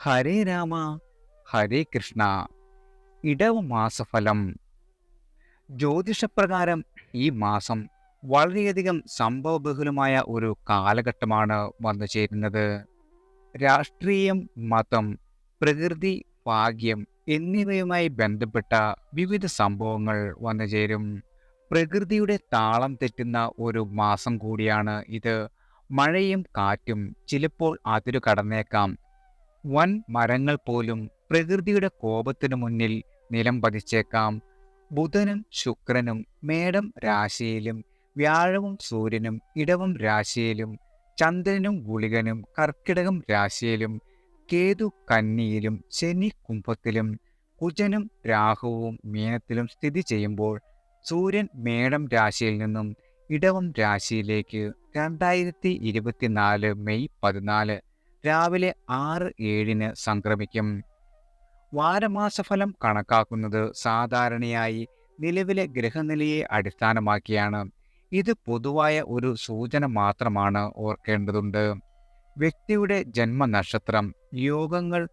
ഹരേ രാമ ഹരേ കൃഷ്ണ. ഇടവ മാസഫലം. ജ്യോതിഷപ്രകാരം ഈ മാസം വളരെയധികം സംഭവബഹുലമായ ഒരു കാലഘട്ടമാണ് വന്നു ചേരുന്നത്. രാഷ്ട്രീയം മതം പ്രകൃതി ഭാഗ്യം എന്നിവയുമായി ബന്ധപ്പെട്ട വിവിധ സംഭവങ്ങൾ വന്നു ചേരും. പ്രകൃതിയുടെ താളം തെറ്റുന്ന ഒരു മാസം കൂടിയാണ് ഇത്. മഴയും കാറ്റും ചിലപ്പോൾ അതിരു കടന്നേക്കാം വൻ മരങ്ങൾ പോലും പ്രകൃതിയുടെ കോപത്തിനു മുന്നിൽ നിലം പതിച്ചേക്കാം. ബുധനും ശുക്രനും മേടം രാശിയിലും വ്യാഴവും സൂര്യനും ഇടവം രാശിയിലും ചന്ദ്രനും ഗുളികനും കർക്കിടകം രാശിയിലും കേതു കന്നിയിലും ശനി കുംഭത്തിലും കുജനും രാഹുവും മീനത്തിലും സ്ഥിതി ചെയ്യുമ്പോൾ സൂര്യൻ മേടം രാശിയിൽ നിന്നും ഇടവം രാശിയിലേക്ക് രണ്ടായിരത്തി മെയ് പതിനാല് രാവിലെ ആറ് ഏഴിന് സംക്രമിക്കും. വാരമാസഫലം കണക്കാക്കുന്നത് സാധാരണയായി നിലവിലെ ഗ്രഹനിലയെ അടിസ്ഥാനമാക്കിയാണ്. ഇത് പൊതുവായ ഒരു സൂചന മാത്രമാണ് ഓർക്കേണ്ടതുണ്ട്. വ്യക്തിയുടെ ജന്മനക്ഷത്രം യോഗങ്ങൾ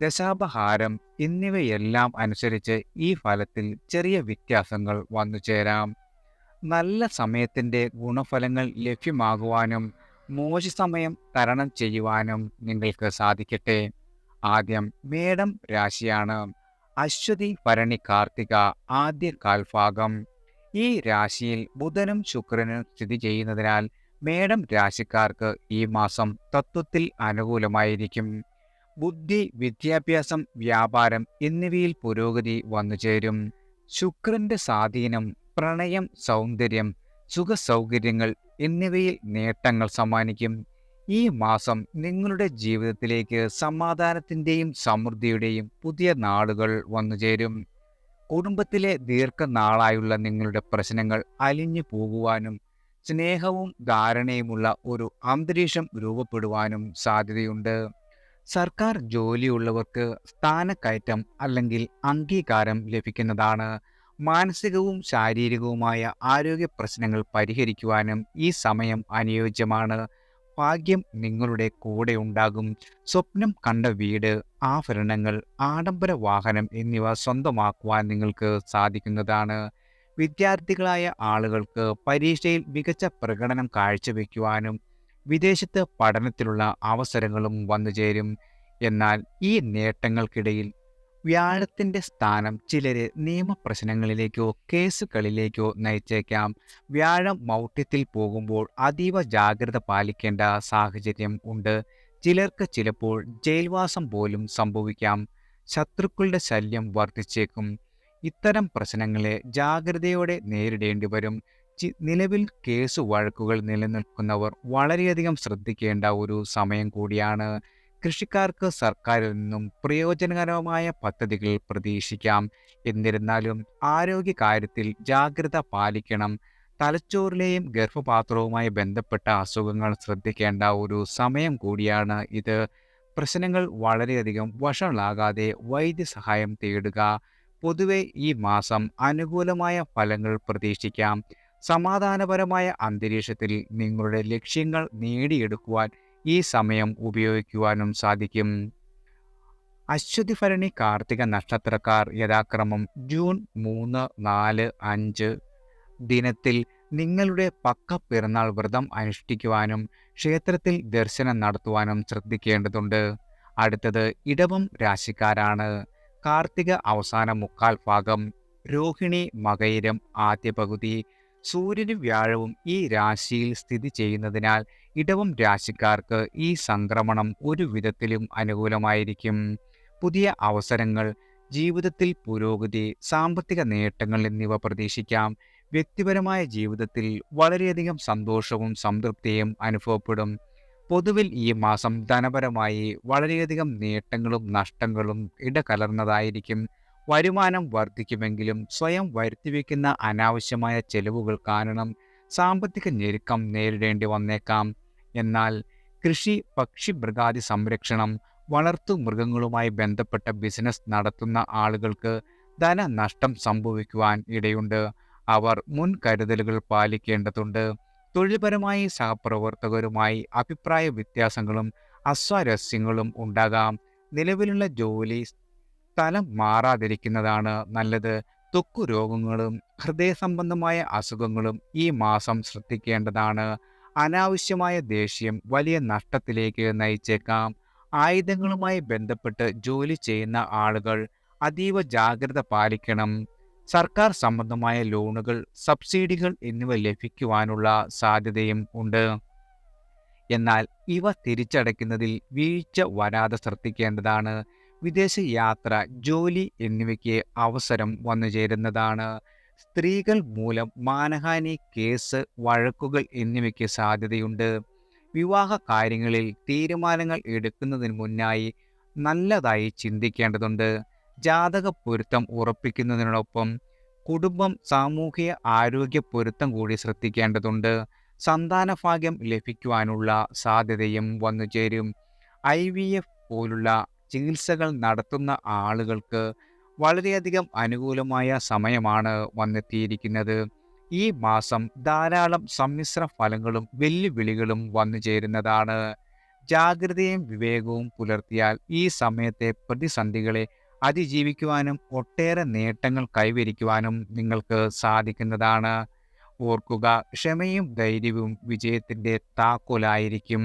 ദശാപഹാരം എന്നിവയെല്ലാം അനുസരിച്ച് ഈ ഫലത്തിൽ ചെറിയ വ്യത്യാസങ്ങൾ വന്നു ചേരാം നല്ല സമയത്തിന്റെ ഗുണഫലങ്ങൾ ലഭ്യമാകുവാനും മോശ സമയം തരണം ചെയ്യുവാനും നിങ്ങൾക്ക് സാധിക്കട്ടെ. ആദ്യം മേടം രാശിയാണ്. അശ്വതി ഭരണി കാർത്തിക ആദ്യ കാൽഭാഗം. ഈ രാശിയിൽ ബുധനും ശുക്രനും സ്ഥിതി ചെയ്യുന്നതിനാൽ മേടം രാശിക്കാർക്ക് ഈ മാസം തത്വത്തിൽ അനുകൂലമായിരിക്കും. ബുദ്ധി വിദ്യാഭ്യാസം വ്യാപാരം എന്നിവയിൽ പുരോഗതി വന്നു ചേരും ശുക്രന്റെ സ്വാധീനം പ്രണയം സൗന്ദര്യം സുഖസൗകര്യങ്ങൾ എന്നിവയിൽ നേട്ടങ്ങൾ സമ്മാനിക്കും. ഈ മാസം നിങ്ങളുടെ ജീവിതത്തിലേക്ക് സമാധാനത്തിന്റെയും സമൃദ്ധിയുടെയും പുതിയ നാളുകൾ വന്നു ചേരും. കുടുംബത്തിലെ ദീർഘനാളായുള്ള നിങ്ങളുടെ പ്രശ്നങ്ങൾ അലിഞ്ഞു പോകുവാനും സ്നേഹവും ധാരണയുമുള്ള ഒരു അന്തരീക്ഷം രൂപപ്പെടുവാനും സാധ്യതയുണ്ട്. സർക്കാർ ജോലിയുള്ളവർക്ക് സ്ഥാനക്കയറ്റം അല്ലെങ്കിൽ അംഗീകാരം ലഭിക്കുന്നതാണ്. മാനസികവും ശാരീരികവുമായ ആരോഗ്യ പ്രശ്നങ്ങൾ പരിഹരിക്കുവാനും ഈ സമയം അനുയോജ്യമാണ്. ഭാഗ്യം നിങ്ങളുടെ കൂടെ ഉണ്ടാകും. സ്വപ്നം കണ്ട വീട് ആഭരണങ്ങൾ ആഡംബര വാഹനം എന്നിവ സ്വന്തമാക്കുവാൻ നിങ്ങൾക്ക് സാധിക്കുന്നതാണ്. വിദ്യാർത്ഥികളായ ആളുകൾക്ക് പരീക്ഷയിൽ മികച്ച പ്രകടനം കാഴ്ചവെക്കുവാനും വിദേശത്ത് പഠനത്തിലുള്ള അവസരങ്ങളും വന്നുചേരും. എന്നാൽ ഈ നേട്ടങ്ങൾക്കിടയിൽ വ്യാഴത്തിന്റെ സ്ഥാനം ചിലരെ നിയമപ്രശ്നങ്ങളിലേക്കോ കേസുകളിലേക്കോ നയിച്ചേക്കാം. വ്യാഴം മൗഢ്യത്തിൽ പോകുമ്പോൾ അതീവ ജാഗ്രത പാലിക്കേണ്ട സാഹചര്യം ഉണ്ട്. ചിലർക്ക് ചിലപ്പോൾ ജയിൽവാസം പോലും സംഭവിക്കാം. ശത്രുക്കളുടെ ശല്യം വർദ്ധിച്ചേക്കും. ഇത്തരം പ്രശ്നങ്ങളെ ജാഗ്രതയോടെ നേരിടേണ്ടി വരും. നിലവിൽ കേസ് വഴക്കുകൾ നിലനിൽക്കുന്നവർ വളരെയധികം ശ്രദ്ധിക്കേണ്ട ഒരു സമയം കൂടിയാണ്. കൃഷിക്കാർക്ക് സർക്കാരിൽ നിന്നും പ്രയോജനകരമായ പദ്ധതികൾ പ്രതീക്ഷിക്കാം. എന്നിരുന്നാലും ആരോഗ്യ കാര്യത്തിൽ ജാഗ്രത പാലിക്കണം. തലച്ചോറിലെയും ഗർഭപാത്രവുമായി ബന്ധപ്പെട്ട അസുഖങ്ങൾ ശ്രദ്ധിക്കേണ്ട ഒരു സമയം കൂടിയാണ് ഇത്. പ്രശ്നങ്ങൾ വളരെയധികം വഷളാകാതെ വൈദ്യസഹായം തേടുക. പൊതുവെ ഈ മാസം അനുകൂലമായ ഫലങ്ങൾ പ്രതീക്ഷിക്കാം. സമാധാനപരമായ അന്തരീക്ഷത്തിൽ നിങ്ങളുടെ ലക്ഷ്യങ്ങൾ നേടിയെടുക്കുവാൻ ഈ സമയം ഉപയോഗിക്കുവാനും സാധിക്കും. അശ്വതി ഭരണി കാർത്തിക നക്ഷത്രക്കാർ യഥാക്രമം ജൂൺ മൂന്ന് നാല് അഞ്ച്. ദിനത്തിൽ നിങ്ങളുടെ പക്ക പിറന്നാൾ വ്രതം അനുഷ്ഠിക്കുവാനും ക്ഷേത്രത്തിൽ ദർശനം നടത്തുവാനും ശ്രദ്ധിക്കേണ്ടതുണ്ട്. അടുത്തത് ഇടവം രാശിക്കാരാണ്. കാർത്തിക അവസാന മുക്കാൽ ഭാഗം രോഹിണി മകയിരം ആദ്യ പകുതി സൂര്യനും വ്യാഴവും ഈ രാശിയിൽ സ്ഥിതി ചെയ്യുന്നതിനാൽ ഇടവം രാശിക്കാർക്ക് ഈ സംക്രമണം ഒരു വിധത്തിലും അനുകൂലമായിരിക്കും. പുതിയ അവസരങ്ങൾ ജീവിതത്തിൽ പുരോഗതി സാമ്പത്തിക നേട്ടങ്ങൾ എന്നിവ പ്രതീക്ഷിക്കാം. വ്യക്തിപരമായ ജീവിതത്തിൽ വളരെയധികം സന്തോഷവും സംതൃപ്തിയും അനുഭവപ്പെടും. പൊതുവിൽ ഈ മാസം ധനപരമായി വളരെയധികം നേട്ടങ്ങളും നഷ്ടങ്ങളും ഇടകലർന്നതായിരിക്കും. വരുമാനം വർദ്ധിക്കുമെങ്കിലും സ്വയം വരുത്തിവെക്കുന്ന അനാവശ്യമായ ചെലവുകൾ കാരണം സാമ്പത്തിക ഞെരുക്കം നേരിടേണ്ടി വന്നേക്കാം. എന്നാൽ കൃഷി പക്ഷി മൃഗാദി സംരക്ഷണം വളർത്തു മൃഗങ്ങളുമായി ബന്ധപ്പെട്ട ബിസിനസ് നടത്തുന്ന ആളുകൾക്ക് ധനനഷ്ടം സംഭവിക്കുവാൻ ഇടയുണ്ട്. അവർ മുൻകരുതലുകൾ പാലിക്കേണ്ടതുണ്ട്. തൊഴിൽപരമായി സഹപ്രവർത്തകരുമായി അഭിപ്രായ വ്യത്യാസങ്ങളും അസ്വാരസ്യങ്ങളും ഉണ്ടാകാം. നിലവിലുള്ള ജോലി സ്ഥലം മാറാതിരിക്കുന്നതാണ് നല്ലത്. തൊക്കു രോഗങ്ങളും ഹൃദയ സംബന്ധമായ അസുഖങ്ങളും ഈ മാസം ശ്രദ്ധിക്കേണ്ടതാണ്. അനാവശ്യമായ ദേഷ്യം വലിയ നഷ്ടത്തിലേക്ക് നയിച്ചേക്കാം. ആയുധങ്ങളുമായി ബന്ധപ്പെട്ട് ജോലി ചെയ്യുന്ന ആളുകൾ അതീവ ജാഗ്രത പാലിക്കണം. സർക്കാർ സംബന്ധമായ ലോണുകൾ സബ്സിഡികൾ എന്നിവ ലഭിക്കുവാനുള്ള സാധ്യതയും ഉണ്ട്. എന്നാൽ ഇവ തിരിച്ചടയ്ക്കുന്നതിൽ വീഴ്ച വരാതെ ശ്രദ്ധിക്കേണ്ടതാണ്. വിദേശ യാത്ര ജോലി എന്നിവയ്ക്ക് അവസരം വന്നു ചേരുന്നതാണ്. സ്ത്രീകൾ മൂലം മാനഹാനി കേസ് വഴക്കുകൾ എന്നിവയ്ക്ക് സാധ്യതയുണ്ട്. വിവാഹ കാര്യങ്ങളിൽ തീരുമാനങ്ങൾ എടുക്കുന്നതിന് മുന്നായി നല്ലതായി ചിന്തിക്കേണ്ടതുണ്ട്. ജാതക പൊരുത്തം ഉറപ്പിക്കുന്നതിനോടൊപ്പം കുടുംബം സാമൂഹിക ആരോഗ്യ പൊരുത്തം കൂടി ശ്രദ്ധിക്കേണ്ടതുണ്ട്. സന്താനഭാഗ്യം ലഭിക്കുവാനുള്ള സാധ്യതയും വന്നുചേരും ഐ വി എഫ് പോലുള്ള ചികിത്സകൾ നടത്തുന്ന ആളുകൾക്ക് വളരെയധികം അനുകൂലമായ സമയമാണ് വന്നെത്തിയിരിക്കുന്നത്. ഈ മാസം ധാരാളം സമ്മിശ്ര ഫലങ്ങളും വെല്ലുവിളികളും വന്നു ചേരുന്നതാണ്. ജാഗ്രതയും വിവേകവും പുലർത്തിയാൽ ഈ സമയത്തെ പ്രതിസന്ധികളെ അതിജീവിക്കുവാനും ഒട്ടേറെ നേട്ടങ്ങൾ കൈവരിക്കുവാനും നിങ്ങൾക്ക് സാധിക്കുന്നതാണ്. ഓർക്കുക ക്ഷമയും ധൈര്യവും വിജയത്തിന്റെ താക്കോലായിരിക്കും.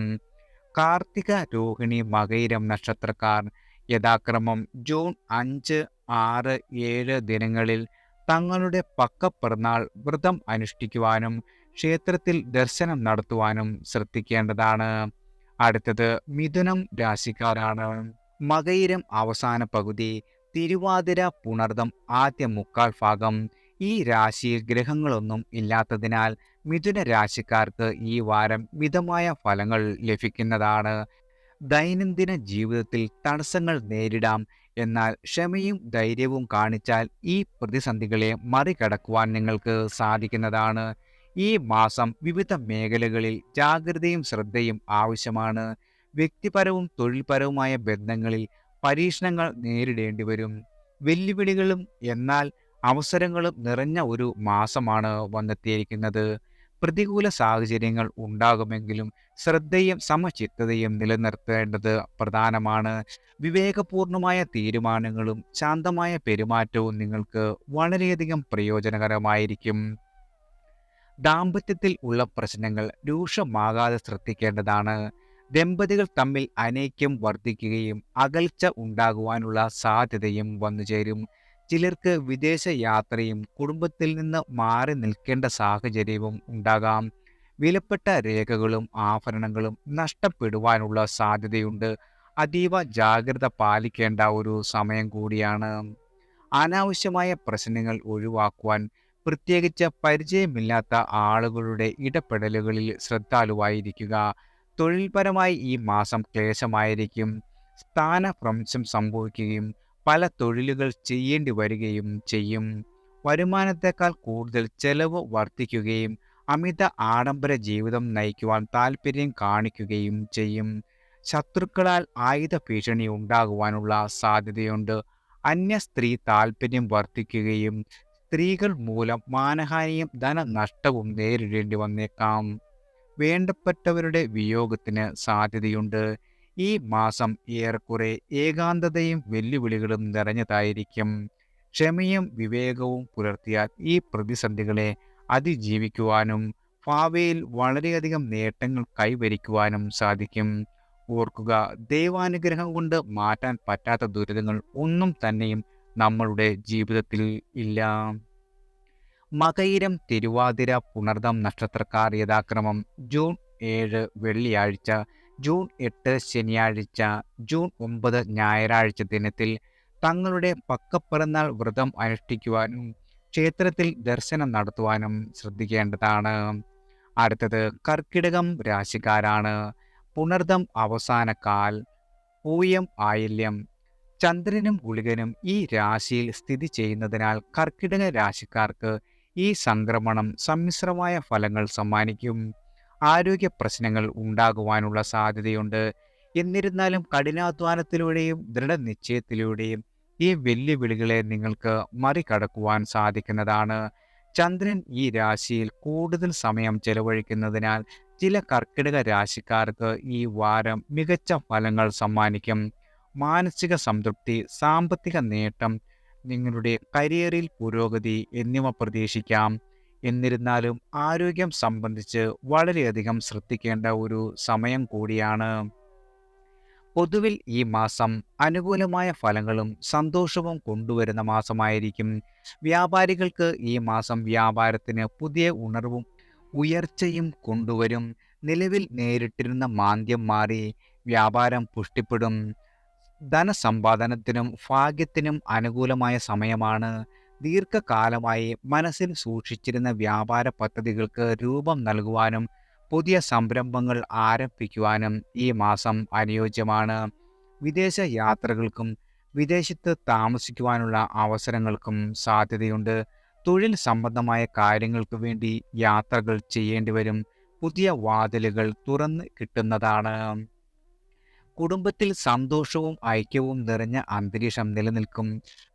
കാർത്തിക രോഹിണി മകയിരം നക്ഷത്രക്കാർ. യഥാക്രമം ജൂൺ അഞ്ച് ആറ് ഏഴ് ദിനങ്ങളിൽ തങ്ങളുടെ പക്കപ്പിറന്നാൾ വ്രതം അനുഷ്ഠിക്കുവാനും ക്ഷേത്രത്തിൽ ദർശനം നടത്തുവാനും ശ്രദ്ധിക്കേണ്ടതാണ്. അടുത്തത് മിഥുനം രാശിക്കാരാണ്. മകയിരം അവസാന പകുതി തിരുവാതിര പുണർദം ആദ്യ മുക്കാൽ ഭാഗം. ഈ രാശിയിൽ ഗ്രഹങ്ങളൊന്നും ഇല്ലാത്തതിനാൽ മിഥുന രാശിക്കാർക്ക് ഈ വാരം മിതമായ ഫലങ്ങൾ ലഭിക്കുന്നതാണ്. ദൈനംദിന ജീവിതത്തിൽ തടസ്സങ്ങൾ നേരിടാം. എന്നാൽ ക്ഷമയും ധൈര്യവും കാണിച്ചാൽ ഈ പ്രതിസന്ധികളെ മറികടക്കുവാൻ നിങ്ങൾക്ക് സാധിക്കുന്നതാണ്. ഈ മാസം വിവിധ മേഖലകളിൽ ജാഗ്രതയും ശ്രദ്ധയും ആവശ്യമാണ്. വ്യക്തിപരവും തൊഴിൽപരവുമായ ബന്ധങ്ങളിൽ പരീക്ഷണങ്ങൾ നേരിടേണ്ടി വരും. വെല്ലുവിളികളും എന്നാൽ അവസരങ്ങളും നിറഞ്ഞ ഒരു മാസമാണ് വന്നെത്തിയിരിക്കുന്നത്. പ്രതികൂല സാഹചര്യങ്ങൾ ഉണ്ടാകുമെങ്കിലും ശ്രദ്ധയും സമചിത്തതയും നിലനിർത്തേണ്ടത് പ്രധാനമാണ്. വിവേകപൂർണമായ തീരുമാനങ്ങളും ശാന്തമായ പെരുമാറ്റവും നിങ്ങൾക്ക് വളരെയധികം പ്രയോജനകരമായിരിക്കും. ദാമ്പത്യത്തിൽ ഉള്ള പ്രശ്നങ്ങൾ രൂക്ഷമാകാതെ ശ്രദ്ധിക്കേണ്ടതാണ്. ദമ്പതികൾ തമ്മിൽ അനൈക്യം വർദ്ധിക്കുകയും അകൽച്ച ഉണ്ടാകുവാനുള്ള സാധ്യതയും വന്നുചേരും. ചിലർക്ക് വിദേശ യാത്രയും കുടുംബത്തിൽ നിന്ന് മാറി നിൽക്കേണ്ട സാഹചര്യവും ഉണ്ടാകാം. വിലപ്പെട്ട രേഖകളും ആഭരണങ്ങളും നഷ്ടപ്പെടുവാനുള്ള സാധ്യതയുണ്ട്. അതീവ ജാഗ്രത പാലിക്കേണ്ട ഒരു സമയം കൂടിയാണ്. അനാവശ്യമായ പ്രശ്നങ്ങൾ ഒഴിവാക്കുവാൻ പ്രത്യേകിച്ച് പരിചയമില്ലാത്ത ആളുകളുടെ ഇടപെടലുകളിൽ ശ്രദ്ധാലുവായിരിക്കുക. തൊഴിൽപരമായി ഈ മാസം ക്ലേശമായിരിക്കും. സ്ഥാനഭ്രംശം സംഭവിക്കുകയും പല തൊഴിലുകൾ ചെയ്യേണ്ടി വരികയും ചെയ്യും. വരുമാനത്തെക്കാൾ കൂടുതൽ ചെലവ് വർദ്ധിക്കുകയും അമിത ആഡംബര ജീവിതം നയിക്കുവാൻ താല്പര്യം കാണിക്കുകയും ചെയ്യും. ശത്രുക്കളാൽ ആയുധ ഭീഷണി ഉണ്ടാകുവാനുള്ള സാധ്യതയുണ്ട്. അന്യ സ്ത്രീ താല്പര്യം വർദ്ധിക്കുകയും സ്ത്രീകൾ മൂലം മാനഹാനിയും ധനനഷ്ടവും നേരിടേണ്ടി വന്നേക്കാം. വേണ്ടപ്പെട്ടവരുടെ വിയോഗത്തിന് സാധ്യതയുണ്ട്. ഈ മാസം ഏറെക്കുറെ ഏകാന്തതയും വെല്ലുവിളികളും നിറഞ്ഞതായിരിക്കും. ക്ഷമയും വിവേകവും പുലർത്തിയാൽ ഈ പ്രതിസന്ധികളെ അതിജീവിക്കുവാനും ഭാവിയിൽ വളരെയധികം നേട്ടങ്ങൾ കൈവരിക്കുവാനും സാധിക്കും. ഓർക്കുക ദൈവാനുഗ്രഹം കൊണ്ട് മാറ്റാൻ പറ്റാത്ത ദുരിതങ്ങൾ ഒന്നും തന്നെയും നമ്മളുടെ ജീവിതത്തിൽ ഇല്ല. മകയിരം തിരുവാതിര പുണർദം നക്ഷത്രക്കാർ യഥാക്രമം ജൂൺ ഏഴ് വെള്ളിയാഴ്ച ജൂൺ എട്ട് ശനിയാഴ്ച ജൂൺ ഒമ്പത് ഞായറാഴ്ച ദിനത്തിൽ തങ്ങളുടെ പക്കപ്പിറന്നാൾ വ്രതം അനുഷ്ഠിക്കുവാനും ക്ഷേത്രത്തിൽ ദർശനം നടത്തുവാനും ശ്രദ്ധിക്കേണ്ടതാണ്. അടുത്തത് കർക്കിടകം രാശിക്കാരാണ്. പുണർദം അവസാനക്കാൽ പൂയം ആയില്യം. ചന്ദ്രനും ഗുളികനും ഈ രാശിയിൽ സ്ഥിതി ചെയ്യുന്നതിനാൽ കർക്കിടക രാശിക്കാർക്ക് ഈ സംക്രമണം സമ്മിശ്രമായ ഫലങ്ങൾ സമ്മാനിക്കും. ആരോഗ്യ പ്രശ്നങ്ങൾ ഉണ്ടാകുവാനുള്ള സാധ്യതയുണ്ട്. എന്നിരുന്നാലും കഠിനാധ്വാനത്തിലൂടെയും ദൃഢനിശ്ചയത്തിലൂടെയും ഈ വെല്ലുവിളികളെ നിങ്ങൾക്ക് മറികടക്കുവാൻ സാധിക്കുന്നതാണ്. ചന്ദ്രൻ ഈ രാശിയിൽ കൂടുതൽ സമയം ചെലവഴിക്കുന്നതിനാൽ ചില കർക്കിടക രാശിക്കാർക്ക് ഈ വാരം മികച്ച ഫലങ്ങൾ സമ്മാനിക്കും. മാനസിക സംതൃപ്തി സാമ്പത്തിക നേട്ടം നിങ്ങളുടെ കരിയറിൽ പുരോഗതി എന്നിവ പ്രതീക്ഷിക്കാം. എന്നിരുന്നാലും ആരോഗ്യം സംബന്ധിച്ച് വളരെയധികം ശ്രദ്ധിക്കേണ്ട ഒരു സമയം കൂടിയാണ്. പൊതുവിൽ ഈ മാസം അനുകൂലമായ ഫലങ്ങളും സന്തോഷവും കൊണ്ടുവരുന്ന മാസമായിരിക്കും. വ്യാപാരികൾക്ക് ഈ മാസം വ്യാപാരത്തിന് പുതിയ ഉണർവും ഉയർച്ചയും കൊണ്ടുവരും. നിലവിൽ നേരിട്ടിരുന്ന മാന്ദ്യം മാറി വ്യാപാരം പുഷ്ടിപ്പെടും. ധനസമ്പാദനത്തിനും ഭാഗ്യത്തിനും അനുകൂലമായ സമയമാണ്. ദീർഘകാലമായി മനസ്സിൽ സൂക്ഷിച്ചിരുന്ന വ്യാപാര പദ്ധതികൾക്ക് രൂപം നൽകുവാനും പുതിയ സംരംഭങ്ങൾ ആരംഭിക്കുവാനും ഈ മാസം അനുയോജ്യമാണ്. വിദേശ യാത്രകൾക്കും വിദേശത്ത് താമസിക്കുവാനുള്ള അവസരങ്ങൾക്കും സാധ്യതയുണ്ട്. തൊഴിൽ സംബന്ധമായ കാര്യങ്ങൾക്ക് വേണ്ടി യാത്രകൾ ചെയ്യേണ്ടി വരും പുതിയ വാതിലുകൾ തുറന്ന് കിട്ടുന്നതാണ്. കുടുംബത്തിൽ സന്തോഷവും ഐക്യവും നിറഞ്ഞ അന്തരീക്ഷം നിലനിൽക്കും.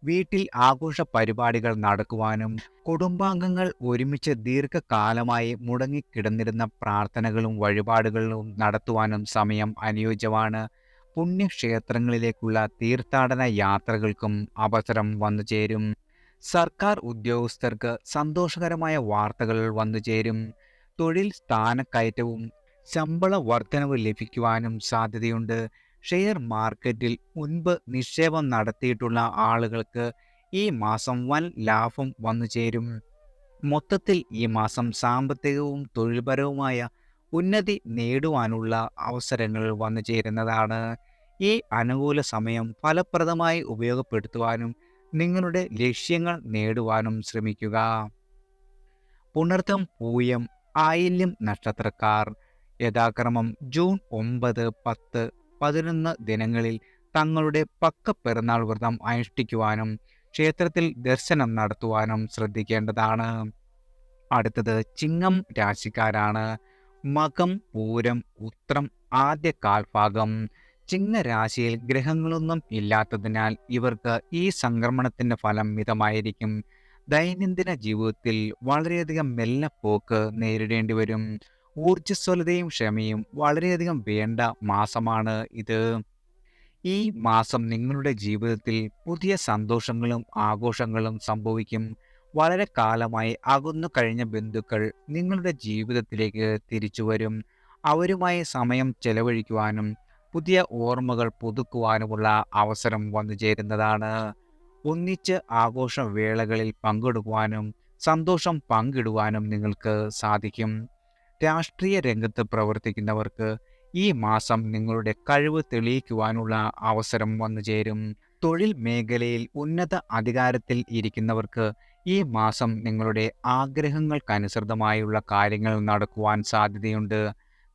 വീട്ടിൽ ആഘോഷ പരിപാടികൾ നടക്കുവാനും കുടുംബാംഗങ്ങൾ ഒരുമിച്ച് ദീർഘകാലമായി മുടങ്ങിക്കിടന്നിരുന്ന പ്രാർത്ഥനകളും വഴിപാടുകളും നടത്തുവാനും സമയം അനുയോജ്യമാണ്. പുണ്യക്ഷേത്രങ്ങളിലേക്കുള്ള തീർത്ഥാടന യാത്രകൾക്കും അവസരം വന്നു ചേരും. സർക്കാർ ഉദ്യോഗസ്ഥർക്ക് സന്തോഷകരമായ വാർത്തകൾ വന്നു ചേരും. തൊഴിൽ സ്ഥാനക്കയറ്റവും ശമ്പള വർധനവ് ലഭിക്കുവാനും സാധ്യതയുണ്ട്. ഷെയർ മാർക്കറ്റിൽ മുൻപ് നിക്ഷേപം നടത്തിയിട്ടുള്ള ആളുകൾക്ക് ഈ മാസം വൻ ലാഭം വന്നു ചേരും. മൊത്തത്തിൽ ഈ മാസം സാമ്പത്തികവും തൊഴിൽപരവുമായ ഉന്നതി നേടുവാനുള്ള അവസരങ്ങൾ വന്നു ചേരുന്നതാണ്. ഈ അനുകൂല സമയം ഫലപ്രദമായി ഉപയോഗപ്പെടുത്തുവാനും നിങ്ങളുടെ ലക്ഷ്യങ്ങൾ നേടുവാനും ശ്രമിക്കുക. പുണർത്തം പൂയം ആയില്യം നക്ഷത്രക്കാർ യഥാക്രമം ജൂൺ ഒമ്പത് പത്ത് പതിനൊന്ന് ദിനങ്ങളിൽ തങ്ങളുടെ പക്ക പെരുന്നാൾ വ്രതം അനുഷ്ഠിക്കുവാനും ക്ഷേത്രത്തിൽ ദർശനം നടത്തുവാനും ശ്രദ്ധിക്കേണ്ടതാണ്. അടുത്തത് ചിങ്ങം രാശിക്കാരാണ്. മകം പൂരം ഉത്രം ആദ്യ കാൽഭാഗം. ചിങ്ങരാശിയിൽ ഗ്രഹങ്ങളൊന്നും ഇല്ലാത്തതിനാൽ ഇവർക്ക് ഈ സംക്രമണത്തിന്റെ ഫലം മിതമായിരിക്കും. ദൈനംദിന ജീവിതത്തിൽ വളരെയധികം മെല്ലപ്പോക്ക് നേരിടേണ്ടി വരും. ഊർജസ്വലതയും ക്ഷമയും വളരെയധികം വേണ്ട മാസമാണ് ഇത്. ഈ മാസം നിങ്ങളുടെ ജീവിതത്തിൽ പുതിയ സന്തോഷങ്ങളും ആഘോഷങ്ങളും സംഭവിക്കും. വളരെ കാലമായി അകന്നു കഴിഞ്ഞ ബന്ധുക്കൾ നിങ്ങളുടെ ജീവിതത്തിലേക്ക് തിരിച്ചു വരും. അവരുമായി സമയം ചെലവഴിക്കുവാനും പുതിയ ഓർമ്മകൾ പുതുക്കുവാനുമുള്ള അവസരം വന്നു ചേരുന്നതാണ്. ഒന്നിച്ച് ആഘോഷവേളകളിൽ പങ്കെടുക്കുവാനും സന്തോഷം പങ്കിടുവാനും നിങ്ങൾക്ക് സാധിക്കും. രാഷ്ട്രീയ രംഗത്ത് പ്രവർത്തിക്കുന്നവർക്ക് ഈ മാസം നിങ്ങളുടെ കഴിവ് തെളിയിക്കുവാനുള്ള അവസരം വന്നു ചേരും. തൊഴിൽ മേഖലയിൽ ഉന്നത അധികാരത്തിൽ ഇരിക്കുന്നവർക്ക് ഈ മാസം നിങ്ങളുടെ ആഗ്രഹങ്ങൾക്കനുസൃതമായുള്ള കാര്യങ്ങൾ നടക്കുവാൻ സാധ്യതയുണ്ട്.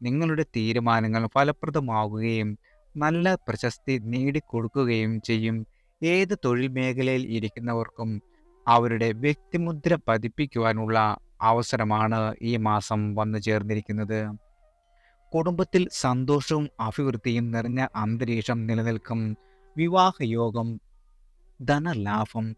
നിങ്ങളുടെ തീരുമാനങ്ങൾ ഫലപ്രദമാവുകയും നല്ല പ്രശസ്തി നേടിക്കൊടുക്കുകയും ചെയ്യും. ഏത് തൊഴിൽ മേഖലയിൽ ഇരിക്കുന്നവർക്കും അവരുടെ വ്യക്തിമുദ്ര പതിപ്പിക്കുവാനുള്ള അവസരമാണ് ഈ മാസം വന്നു ചേർന്നിരിക്കുന്നത്. കുടുംബത്തിൽ സന്തോഷവും അഭിവൃദ്ധിയും നിറഞ്ഞ അന്തരീക്ഷം നിലനിൽക്കും. വിവാഹയോഗം ധനലാഭം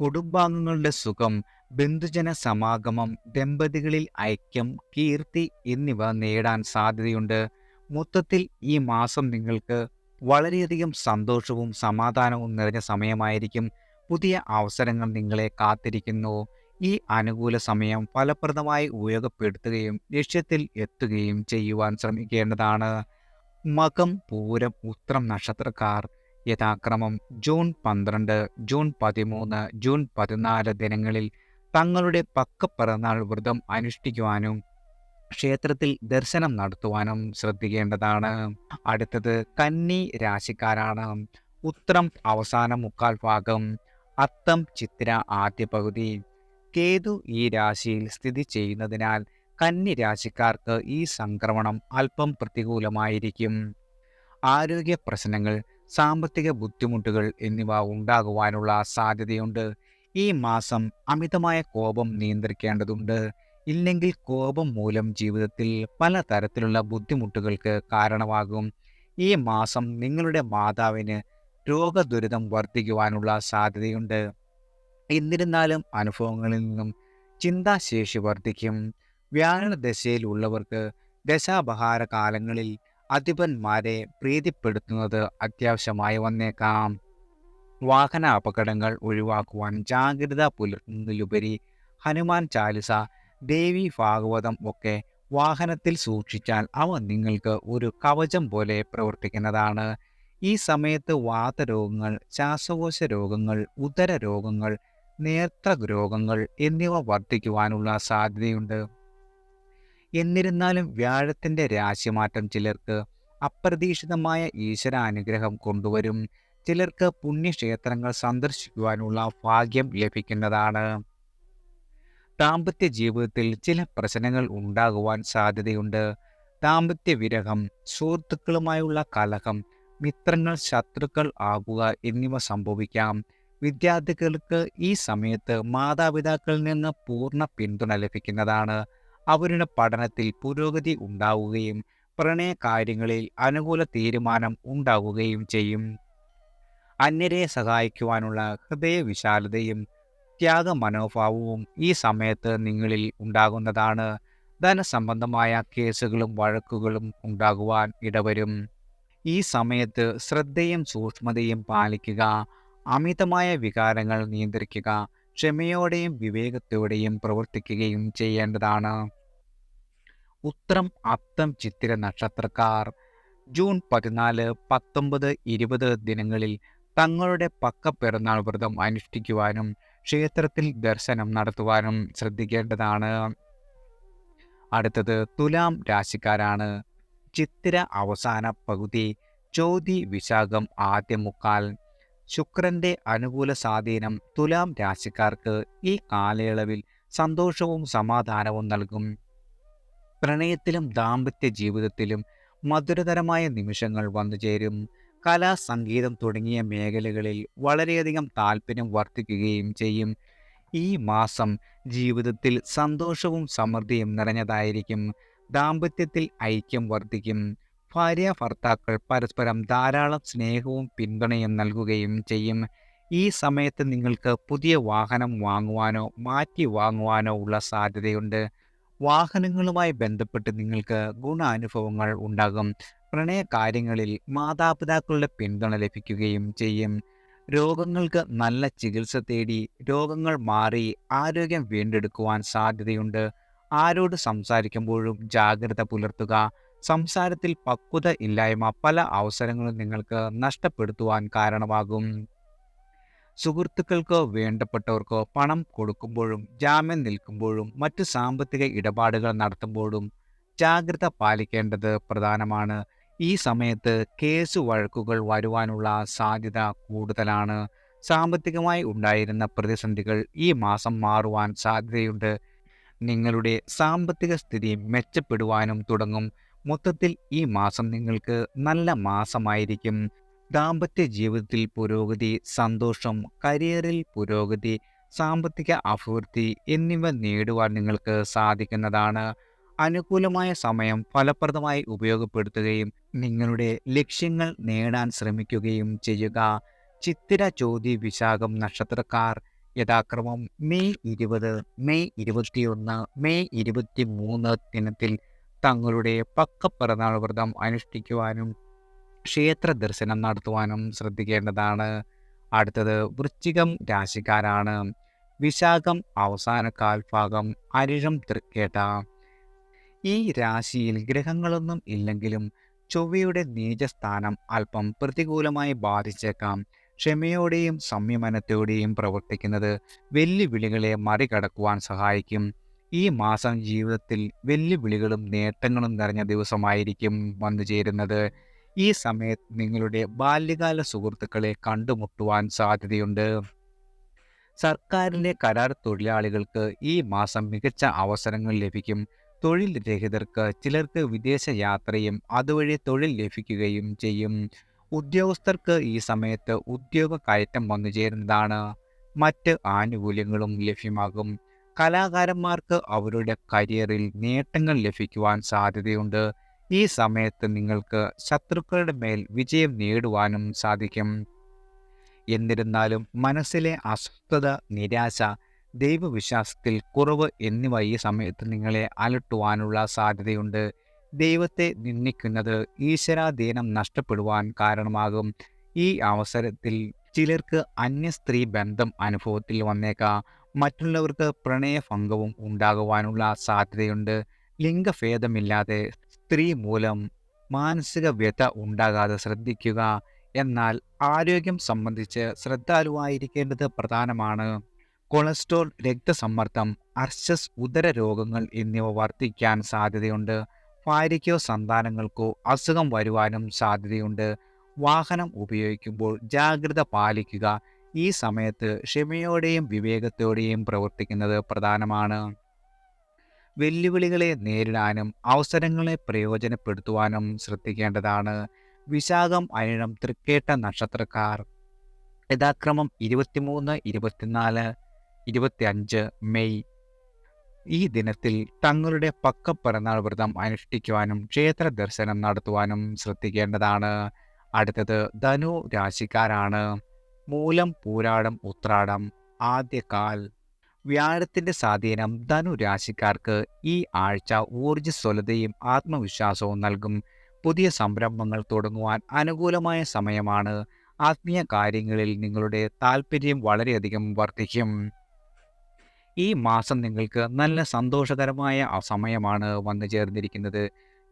കുടുംബാംഗങ്ങളുടെ സുഖം ബന്ധുജന സമാഗമം ദമ്പതികളിൽ ഐക്യം കീർത്തി എന്നിവ നേടാൻ സാധ്യതയുണ്ട്. മൊത്തത്തിൽ ഈ മാസം നിങ്ങൾക്ക് വളരെയധികം സന്തോഷവും സമാധാനവും നിറഞ്ഞ സമയമായിരിക്കും. പുതിയ അവസരങ്ങൾ നിങ്ങളെ കാത്തിരിക്കുന്നു. ഈ അനുകൂല സമയം ഫലപ്രദമായി ഉപയോഗപ്പെടുത്തുകയും ലക്ഷ്യത്തിൽ എത്തുകയും ചെയ്യുവാൻ ശ്രമിക്കേണ്ടതാണ്. മകം പൂരം ഉത്രം നക്ഷത്രക്കാർ യഥാക്രമം ജൂൺ പന്ത്രണ്ട് ജൂൺ പതിമൂന്ന് ജൂൺ പതിനാല് ദിനങ്ങളിൽ തങ്ങളുടെ പക്ക പിറന്നാൾ വ്രതം അനുഷ്ഠിക്കുവാനും ക്ഷേത്രത്തിൽ ദർശനം നടത്തുവാനും ശ്രദ്ധിക്കേണ്ടതാണ്. അടുത്തത് കന്നി രാശിക്കാരാണ്. ഉത്രം അവസാന മുക്കാൽ ഭാഗം അത്തം ചിത്ര ആദ്യ പകുതി കേതു ഈ രാശിയിൽ സ്ഥിതി ചെയ്യുന്നതിനാൽ കന്നി രാശിക്കാർക്ക് ഈ സംക്രമണം അല്പം പ്രതികൂലമായിരിക്കും. ആരോഗ്യ പ്രശ്നങ്ങൾ സാമ്പത്തിക ബുദ്ധിമുട്ടുകൾ എന്നിവ ഉണ്ടാകുവാനുള്ള സാധ്യതയുണ്ട്. ഈ മാസം അമിതമായ കോപം നിയന്ത്രിക്കേണ്ടതുണ്ട്. ഇല്ലെങ്കിൽ കോപം മൂലം ജീവിതത്തിൽ പലതരത്തിലുള്ള ബുദ്ധിമുട്ടുകൾക്ക് കാരണമാകും. ഈ മാസം നിങ്ങളുടെ മാതാവിന് രോഗദുരിതം വർദ്ധിക്കുവാനുള്ള സാധ്യതയുണ്ട്. എന്നിരുന്നാലും അനുഭവങ്ങളിൽ നിന്നും ചിന്താശേഷി വർദ്ധിക്കും. വ്യാഴ ദശയിലുള്ളവർക്ക് ദശാപഹാര കാലങ്ങളിൽ അധിപന്മാരെ പ്രീതിപ്പെടുത്തുന്നത് അത്യാവശ്യമായി വന്നേക്കാം. വാഹന അപകടങ്ങൾ ഒഴിവാക്കുവാൻ ജാഗ്രത പുലർത്തുന്നതിലുപരി ഹനുമാൻ ചാലിസ ദേവി ഭാഗവതം ഒക്കെ വാഹനത്തിൽ സൂക്ഷിച്ചാൽ അവ നിങ്ങൾക്ക് ഒരു കവചം പോലെ പ്രവർത്തിക്കുന്നതാണ്. ഈ സമയത്ത് വാതരോഗങ്ങൾ ശ്വാസകോശ രോഗങ്ങൾ ഉദര രോഗങ്ങൾ നേത്ര രോഗങ്ങൾ എന്നിവ വർദ്ധിക്കുവാനുള്ള സാധ്യതയുണ്ട്. എന്നിരുന്നാലും വ്യാഴത്തിന്റെ രാശിമാറ്റം ചിലർക്ക് അപ്രതീക്ഷിതമായ ഈശ്വരാനുഗ്രഹം കൊണ്ടുവരും. ചിലർക്ക് പുണ്യക്ഷേത്രങ്ങൾ സന്ദർശിക്കുവാനുള്ള ഭാഗ്യം ലഭിക്കുന്നതാണ്. ദാമ്പത്യ ജീവിതത്തിൽ ചില പ്രശ്നങ്ങൾ ഉണ്ടാകുവാൻ സാധ്യതയുണ്ട്. ദാമ്പത്യ വിരഹം സുഹൃത്തുക്കളുമായുള്ള കലഹം മിത്രങ്ങൾ ശത്രുക്കൾ ആകുക എന്നിവ സംഭവിക്കാം. വിദ്യാർത്ഥികൾക്ക് ഈ സമയത്ത് മാതാപിതാക്കളിൽ നിന്ന് പൂർണ പിന്തുണ ലഭിക്കുന്നതാണ്. അവരുടെ പഠനത്തിൽ പുരോഗതി ഉണ്ടാവുകയും പ്രണയ കാര്യങ്ങളിൽ അനുകൂല തീരുമാനം ഉണ്ടാവുകയും ചെയ്യും. അന്യരെ സഹായിക്കുവാനുള്ള ഹൃദയവിശാലതയും ത്യാഗ മനോഭാവവും ഈ സമയത്ത് നിങ്ങളിൽ ഉണ്ടാകുന്നതാണ്. ധനസംബന്ധമായ കേസുകളും വഴക്കുകളും ഉണ്ടാകുവാൻ ഇടവരും. ഈ സമയത്ത് ശ്രദ്ധയും സൂക്ഷ്മതയും പാലിക്കുക അമിതമായ വികാരങ്ങൾ നിയന്ത്രിക്കുക ക്ഷമയോടെയും വിവേകത്തോടെയും പ്രവർത്തിക്കുകയും ചെയ്യേണ്ടതാണ്. ഉത്രം അത്തം ചിത്തിര നക്ഷത്രക്കാർ. ജൂൺ പതിനാല് പത്തൊമ്പത് ഇരുപത് ദിനങ്ങളിൽ തങ്ങളുടെ പക്ക പിറന്നാൾ വ്രതം അനുഷ്ഠിക്കുവാനും ക്ഷേത്രത്തിൽ ദർശനം നടത്തുവാനും ശ്രദ്ധിക്കേണ്ടതാണ്. അടുത്തത് തുലാം രാശിക്കാരാണ്. ചിത്തിര അവസാന പകുതി ചോതി വിശാഖം ആദ്യ മുക്കാൽ. ശുക്രന്റെ അനുകൂല സ്വാധീനം തുലാം രാശിക്കാർക്ക് ഈ കാലയളവിൽ സന്തോഷവും സമാധാനവും നൽകും. പ്രണയത്തിലും ദാമ്പത്യ ജീവിതത്തിലും മധുരതരമായ നിമിഷങ്ങൾ വന്നു ചേരും. കല സംഗീതം തുടങ്ങിയ മേഖലകളിൽ വളരെയധികം താല്പര്യം വർദ്ധിക്കുകയും ചെയ്യും. ഈ മാസം ജീവിതത്തിൽ സന്തോഷവും സമൃദ്ധിയും നിറഞ്ഞതായിരിക്കും. ദാമ്പത്യത്തിൽ ഐക്യം വർദ്ധിക്കും. ഭാര്യ ഭർത്താക്കൾ പരസ്പരം ധാരാളം സ്നേഹവും പിന്തുണയും നൽകുകയും ചെയ്യും. ഈ സമയത്ത് നിങ്ങൾക്ക് പുതിയ വാഹനം വാങ്ങുവാനോ മാറ്റി വാങ്ങുവാനോ ഉള്ള സാധ്യതയുണ്ട്. വാഹനങ്ങളുമായി ബന്ധപ്പെട്ട് നിങ്ങൾക്ക് ഗുണാനുഭവങ്ങൾ ഉണ്ടാകും. പ്രണയ കാര്യങ്ങളിൽ മാതാപിതാക്കളുടെ പിന്തുണ ലഭിക്കുകയും ചെയ്യും. രോഗങ്ങൾക്ക് നല്ല ചികിത്സ തേടി രോഗങ്ങൾ മാറി ആരോഗ്യം വീണ്ടെടുക്കുവാൻ സാധ്യതയുണ്ട്. ആരോട് സംസാരിക്കുമ്പോഴും ജാഗ്രത പുലർത്തുക സംസാരത്തിൽ പക്വത ഇല്ലായ്മ പല അവസരങ്ങളും നിങ്ങൾക്ക് നഷ്ടപ്പെടുത്തുവാൻ കാരണമാകും. സുഹൃത്തുക്കൾക്കോ വേണ്ടപ്പെട്ടവർക്കോ പണം കൊടുക്കുമ്പോഴും ജാമ്യം നിൽക്കുമ്പോഴും മറ്റു സാമ്പത്തിക ഇടപാടുകൾ നടത്തുമ്പോഴും ജാഗ്രത പാലിക്കേണ്ടത് പ്രധാനമാണ്. ഈ സമയത്ത് കേസ് വഴക്കുകൾ വരുവാനുള്ള സാധ്യത കൂടുതലാണ്. സാമ്പത്തികമായി ഉണ്ടായിരുന്ന പ്രതിസന്ധികൾ ഈ മാസം മാറുവാൻ സാധ്യതയുണ്ട്. നിങ്ങളുടെ സാമ്പത്തിക സ്ഥിതി മെച്ചപ്പെടുവാനും തുടങ്ങും. മൊത്തത്തിൽ ഈ മാസം നിങ്ങൾക്ക് നല്ല മാസമായിരിക്കും. ദാമ്പത്യ ജീവിതത്തിൽ പുരോഗതി സന്തോഷം കരിയറിൽ പുരോഗതി സാമ്പത്തിക അഭിവൃദ്ധി എന്നിവ നേടുവാൻ നിങ്ങൾക്ക് സാധിക്കുന്നതാണ്. അനുകൂലമായ സമയം ഫലപ്രദമായി ഉപയോഗപ്പെടുത്തുകയും നിങ്ങളുടെ ലക്ഷ്യങ്ങൾ നേടാൻ ശ്രമിക്കുകയും ചെയ്യുക. ചിത്തിര ചോതി വിശാഖം നക്ഷത്രക്കാർ യഥാക്രമം മെയ് ഇരുപത് മെയ് ഇരുപത്തിയൊന്ന് മെയ് ഇരുപത്തി മൂന്ന് ദിനത്തിൽ തങ്ങളുടെ പക്ക പിറന്നാൾ വ്രതം അനുഷ്ഠിക്കുവാനും ക്ഷേത്ര ദർശനം നടത്തുവാനും ശ്രദ്ധിക്കേണ്ടതാണ്. അടുത്തത് വൃശ്ചികം രാശിക്കാരാണ്. വിശാഖം അവസാന കാൽഭാഗം അരിഴം തൃക്കേട്ട. ഈ രാശിയിൽ ഗ്രഹങ്ങളൊന്നും ഇല്ലെങ്കിലും ചൊവ്വയുടെ നീചസ്ഥാനം അല്പം പ്രതികൂലമായി ബാധിച്ചേക്കാം. ക്ഷമയോടെയും സംയമനത്തോടെയും പ്രവർത്തിക്കുന്നത് വെല്ലുവിളികളെ മറികടക്കുവാൻ സഹായിക്കും. ഈ മാസം ജീവിതത്തിൽ വെല്ലുവിളികളും നേട്ടങ്ങളും നിറഞ്ഞ ദിവസമായിരിക്കും വന്നു ചേരുന്നത്. ഈ സമയത്ത് നിങ്ങളുടെ ബാല്യകാല സുഹൃത്തുക്കളെ കണ്ടുമുട്ടുവാൻ സാധ്യതയുണ്ട്. സർക്കാരിലെ കരാർ തൊഴിലാളികൾക്ക് ഈ മാസം മികച്ച അവസരങ്ങൾ ലഭിക്കും. തൊഴിൽ രഹിതർക്ക് ചിലർക്ക് വിദേശ യാത്രയും അതുവഴി തൊഴിൽ ലഭിക്കുകയും ചെയ്യും. ഉദ്യോഗസ്ഥർക്ക് ഈ സമയത്ത് ഉദ്യോഗ കയറ്റം വന്നു ചേരുന്നതാണ്. മറ്റ് ആനുകൂല്യങ്ങളും ലഭ്യമാകും. കലാകാരന്മാർക്ക് അവരുടെ കരിയറിൽ നേട്ടങ്ങൾ ലഭിക്കുവാൻ സാധ്യതയുണ്ട്. ഈ സമയത്ത് നിങ്ങൾക്ക് ശത്രുക്കളുടെ മേൽ വിജയം നേടുവാനും സാധിക്കും. എന്നിരുന്നാലും മനസ്സിലെ അസ്വസ്ഥത നിരാശ ദൈവവിശ്വാസത്തിൽ കുറവ് എന്നിവ ഈ സമയത്ത് നിങ്ങളെ അലട്ടുവാനുള്ള സാധ്യതയുണ്ട്. ദൈവത്തെ നിന്ദിക്കുന്നത് ഈശ്വരാധീനം നഷ്ടപ്പെടുവാൻ കാരണമാകും. ഈ അവസരത്തിൽ ചിലർക്ക് അന്യ സ്ത്രീ ബന്ധം അനുഭവത്തിൽ വന്നേക്കാം. മറ്റുള്ളവർക്ക് പ്രണയഭംഗവും ഉണ്ടാകുവാനുള്ള സാധ്യതയുണ്ട്. ലിംഗഭേദമില്ലാതെ സ്ത്രീ മൂലം മാനസിക വ്യത ഉണ്ടാകാതെ ശ്രദ്ധിക്കുക എന്നാൽ ആരോഗ്യം സംബന്ധിച്ച് ശ്രദ്ധാലുവായിരിക്കേണ്ടത് പ്രധാനമാണ്. കൊളസ്ട്രോൾ രക്തസമ്മർദ്ദം അർശസ് ഉദര രോഗങ്ങൾ എന്നിവ വർദ്ധിക്കാൻ സാധ്യതയുണ്ട്. ഭാര്യയ്ക്കോ സന്താനങ്ങൾക്കോ അസുഖം വരുവാനും സാധ്യതയുണ്ട്. വാഹനം ഉപയോഗിക്കുമ്പോൾ ജാഗ്രത പാലിക്കുക ഈ സമയത്ത് ക്ഷമയോടെയും വിവേകത്തോടെയും പ്രവർത്തിക്കുന്നത് പ്രധാനമാണ്. വെല്ലുവിളികളെ നേരിടാനും അവസരങ്ങളെ പ്രയോജനപ്പെടുത്തുവാനും ശ്രദ്ധിക്കേണ്ടതാണ്. വിശാഖം അനിഴം തൃക്കേട്ട നക്ഷത്രക്കാർ. യഥാക്രമം ഇരുപത്തിമൂന്ന് ഇരുപത്തിനാല് ഇരുപത്തിയഞ്ച് മെയ്. ഈ ദിനത്തിൽ തങ്ങളുടെ പക്ക പിറന്നാൾ വ്രതം അനുഷ്ഠിക്കുവാനും ക്ഷേത്ര ദർശനം നടത്തുവാനും ശ്രദ്ധിക്കേണ്ടതാണ്. അടുത്തത് ധനു രാശിക്കാരാണ്. മൂലം പൂരാടം ഉത്രാടം ആദ്യകാൽ വ്യാഴത്തിന്റെ സ്വാധീനം ധനു രാശിക്കാർക്ക് ഈ ആഴ്ച ഊർജസ്വലതയും ആത്മവിശ്വാസവും നൽകും. പുതിയ സംരംഭങ്ങൾ തുടങ്ങുവാൻ അനുകൂലമായ സമയമാണ്. ആത്മീയ കാര്യങ്ങളിൽ നിങ്ങളുടെ താല്പര്യം വളരെയധികം വർദ്ധിക്കും. ഈ മാസം നിങ്ങൾക്ക് നല്ല സന്തോഷകരമായ സമയമാണ് വന്നു ചേർന്നിരിക്കുന്നത്